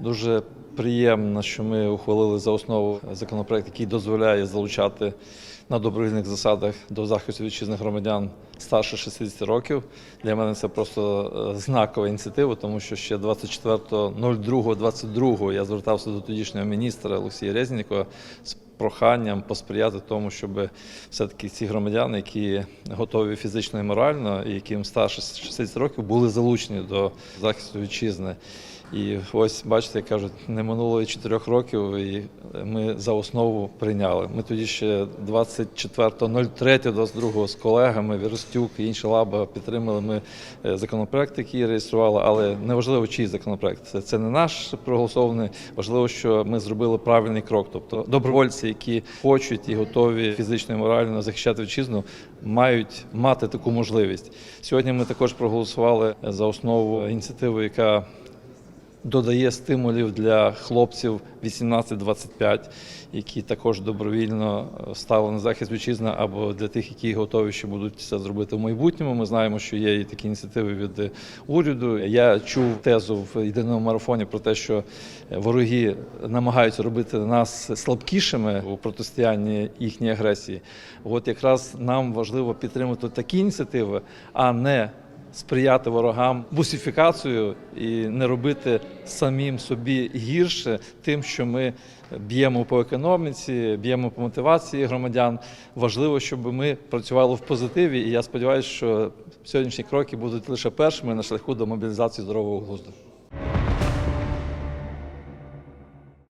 Дуже приємно, що ми ухвалили за основу законопроект, який дозволяє залучати на добровільних засадах до захисту вітчизних громадян старше 60 років. Для мене це просто е, знакова ініціатива, тому що ще 24.02.22 я звертався до тодішнього міністра Олексія Резнікова проханням посприяти тому, щоб все-таки ці громадяни, які готові фізично і морально, і яким старше 60 років, були залучені до захисту вітчизни. І ось бачите, як кажуть, не минуло і чотирьох років, і ми за основу прийняли. Ми тоді ще 24.03.22 з колегами Віростюк і інші лаба підтримали ми е, законопроект, який реєстрували, але неважливо, чий законопроект. Це не наш проголосований. Важливо, що ми зробили правильний крок. Тобто добровольці, які хочуть і готові фізично і морально захищати вітчизну, мають мати таку можливість. Сьогодні ми також проголосували за основу ініціативу, яка додає стимулів для хлопців 18-25, які також добровільно е, стали на захист вітчизни, або для тих, які готові ще будуть це зробити в майбутньому. Ми знаємо, що є і такі ініціативи від е, уряду. Я чув тезу в єдиному марафоні про те, що е, вороги намагаються робити нас слабкішими у протистоянні їхній агресії. От якраз нам важливо підтримати такі ініціативи, а не сприяти ворогам бусифікацію і не робити самим собі гірше тим, що ми б'ємо по економіці, б'ємо по мотивації громадян. Важливо, щоб ми працювали в позитиві. І я сподіваюся, що сьогоднішні кроки будуть лише першими на шляху до мобілізації здорового глузду.